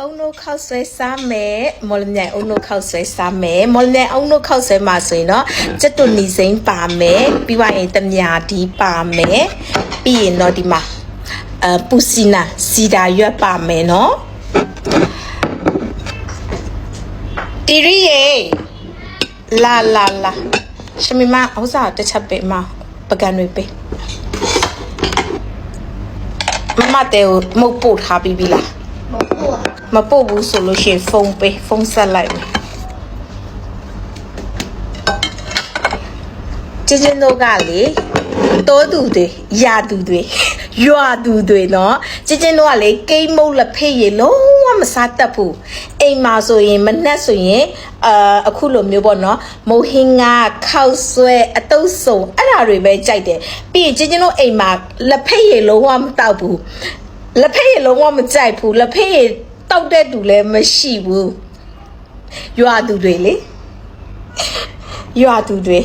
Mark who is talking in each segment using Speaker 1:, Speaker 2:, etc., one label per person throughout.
Speaker 1: အုံနိုခောက်ဆွဲစားမယ်မော်လမြိုင်အုံနိုခောက်ဆွဲစားမယ်မော်လမြိုင်အုံနိုခောက်ဆွဲမှာဆိုရင်တော့စက်တုန်နီစိမ့်ပါမယ်ပြီးွားရင်တမြာဒီပါမယ်ပြီးရင်တော့ဒီမှာအပူစီနာစီဒါရွက်ပါမယ်နော်တီရီယေလာလာလာရှမီမဥစားတစ်ချက်ပေးမပကံတွေပေးမမတဲကိုမုတ်ပို့ထားပြီးပြီလား
Speaker 2: မ
Speaker 1: ပို့ဘူးဆိုလို့ရှိရင်ဖုန်းပေးဖုန်းဆက်လိုက်မယ်ကျင်းကျင်းတို့ကလေတောသူတွေရာသူတွေရွာသူတွေနော်ကျင်းကျင်းတို့ကလေကိမုတ်လက်ဖေးရေလုံးဝမစားတတ်ဘူးအိမ်မှာဆိုရင်မနှက်ဆိုရင်အာအခုလိုမျိုးပေါ့နော်မုဟင်းကခောက်ဆွဲအတုပ်ဆုံအဲ့ဒါတွေပဲကြိုက်တယ်ပြီးရင်ကျင်းကျင်းတို့အိမ်မှာလက်ဖေးရေလုံးဝမတောက်ဘူးလက်ဖေးရေလုံးဝမကြိုက်ဘူးလက်ဖေးရေ တောက်တဲ့သူလည်းမရှိဘူးရွာသူတွေလေရွာသူတွေ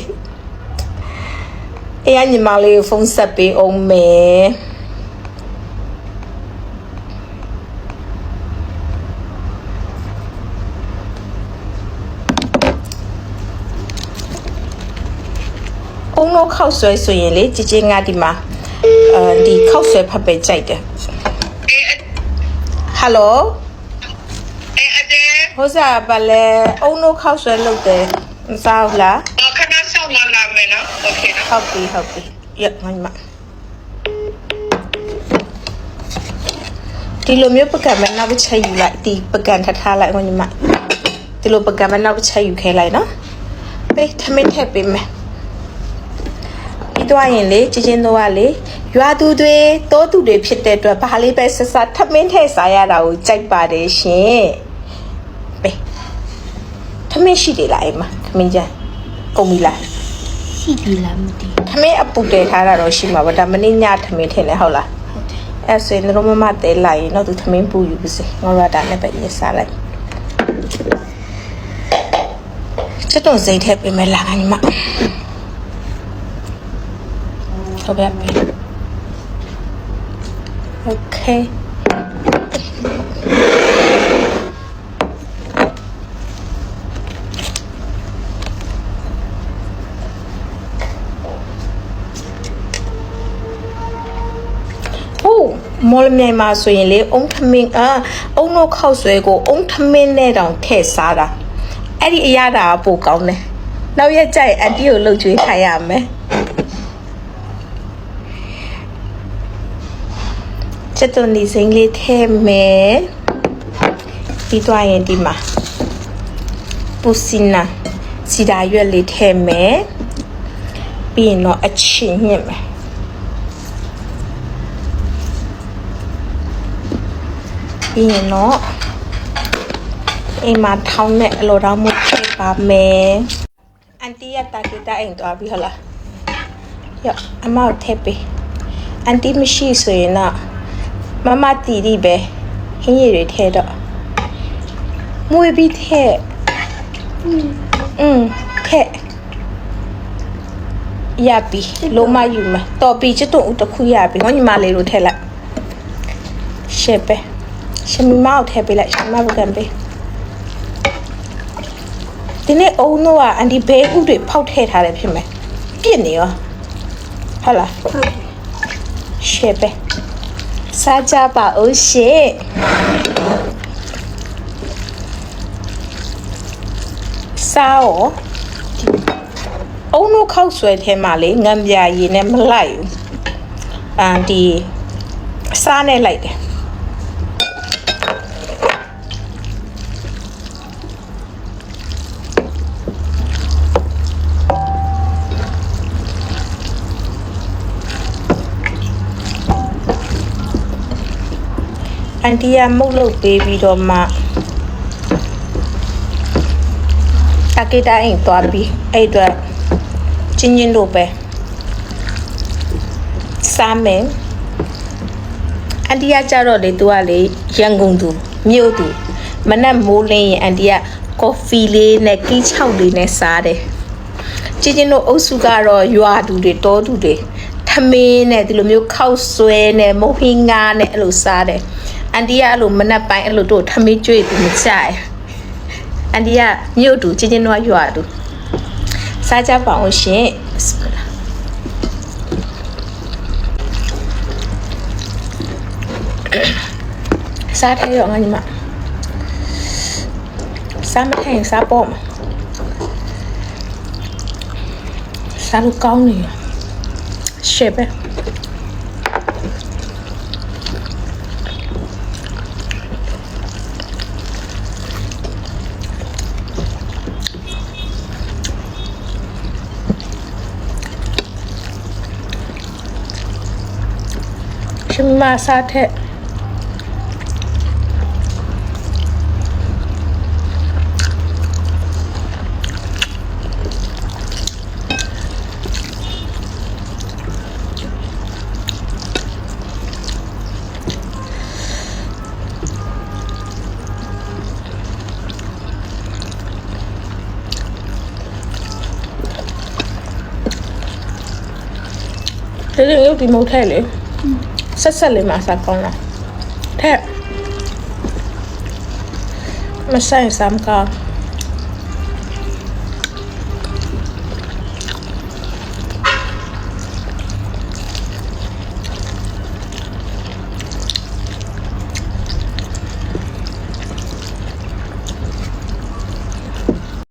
Speaker 1: အေးအညီမလေးကိုဖုန်းဆက်ပေးအောင်မယ်အုံတော့ခောက်ဆွဲဆိုရင်လေကြည်ကြည်ငါဒီမှာအဲဒီခောက်ဆွဲဖတ်ပဲကြိုက်တယ်ဟယ်လို
Speaker 3: အေးအတဲ့
Speaker 1: ဟိုစားပါလဲအုံတော့ခောက်ဆွဲလုပ်တယ်မစားဘူးလား
Speaker 3: ခဏဆောင်လာလာမယ်နော်โอเคနော်
Speaker 1: ဟုတ်ပြီဟုတ်ပြီရငါညီမဒီလိုမျိုးပကံမနောက်တစ်ချက်ယူလိုက်ဒီပကံထထားလိုက်ငါညီမဒီလိုပကံမနောက်တစ်ချက်ယူခဲလိုက်နော်ပေးထမင်းထည့်ပေးမယ်ပြီးတော့ရင်လေချင်းချင်းတော့ကလေရွာသူတွေတိုးသူတွေဖြစ်တဲ့အတွက်ဘာလေးပဲဆက်ဆက်ထမင်းထည့်စားရတာကိုကြိုက်ပါတယ်ရှင်ပေးထ မင်းရှိတယ်လားအိမ်မှာထမင်းကြမ်းကုန်ပြီလား
Speaker 2: ရှိပြီလားမသိ
Speaker 1: ထမင်းအပူတည်ထားတာတော့ရှိမှာပါဒါမနေ့ညထမင်းထင်လဲဟုတ်လား
Speaker 2: ဟုတ်တယ်
Speaker 1: အဲ့ဆိုရင်တို့မမတဲလိုက်ရင်တော့သူထမင်းပူယူပါစေငါတို့ကဒါနဲ့ပဲရေးစားလိုက်ချက်တော့စိတ်ထည့်ပေးမယ်လားငါညီမဟုတ်ပါပြီ ခုမော်လမြိုင်မှာဆိုရင်လေအုံထမင်းအာအုံတော့ခောက်ဆွဲကိုအုံထမင်းနဲ့တောင်ထည့်စားတာအဲ့ဒီအရာတာပိုကောင်းတယ်နောက်ရက်ကြိုက်အတီးကိုလှုပ်ကြွေးခိုင်းရမယ်ချက်သွန်ဒီစိမ့်လေးထည့်မယ်ပြီးသွားရင်ဒီမှာပူစင်နာစီဒါရွက်လေးထည့်မယ်ပြီးရင်တော့အချင်းညှင့်မယ် ပြီးရင်တော့အိမ်မှာထောင်းတဲ့အလိုတော်မှုထည့်ပါမယ်အန်တီရတာကီတာအိမ်သွားပြီဟလားရအမောက်ထည့်ပေးအန်တီမရှိဆိုရင်တော့မမတီတီပဲဟင်းရည်တွေထည့်တော့မွေးပြီးထည့်อืมထည့်ရပြီလုံးမယူမယ်တော်ပြီချစ်တို့ဦးတစ်ခုရပြီငေါညီမလေးတို့ထည့်လိုက်ရှက်ပဲ ရှမီမောက်ထည့်ပေးလိုက်ရှမပကံပေးဒီနေ့အုံတော့ကအန်ဒီဘဲဥတွေဖောက်ထည့်ထားတယ်ဖြစ်မယ်ပြစ်နေရောဟုတ်လား
Speaker 2: ဟုတ်တယ်
Speaker 1: ရှေ့ပဲစားကြပါဦးရှေ့စားရောအုံတော့ခောက်ဆွဲထဲမှာလေငံပြာရည်နဲ့မလိုက်ဘူးအန်ဒီစားနဲ့လိုက်တယ် အန်တီကမုတ်လုပ်ပေးပြီးတော့မှတကေတာအိမ်သွားပြီးအဲ့အတွက်ချင်းချင်းတို့ပဲစားမယ်အန်တီကကြတော့လေသူကလေရန်ကုန်သူမြို့သူမနက်မိုးလင်းရင်အန်တီကကော်ဖီလေးနဲ့ကီးချောက်လေးနဲ့စားတယ်ချင်းချင်းတို့အုပ်စုကတော့ရွာသူတွေတောသူတွေထမင်းနဲ့ဒီလိုမျိုးခောက်ဆွဲနဲ့မုတ်ဟင်းငါနဲ့အဲ့လိုစားတယ် အန်တီကအဲ့လိုမနက်ပိုင်းအဲ့လိုတို့ထမင်းကျွေးသူမကြိုက်အန်တီကမြို့တူချင်းချင်းတော့ရွာတူစားကြပါအောင်ရှင်ဘစ်မလာစားထဲရောငါညီမစားမထိုင်စားပေါ့မှာစားလို့ကောင်းနေရရှေ့ပဲ ရှင်မစားထက်ဒီလိုရုပ်ဒီမုတ်ထဲလေ ဆက်ဆက်လေးမှာစားကောင်းလားထက်မဆိုင်စမ်းကောင်း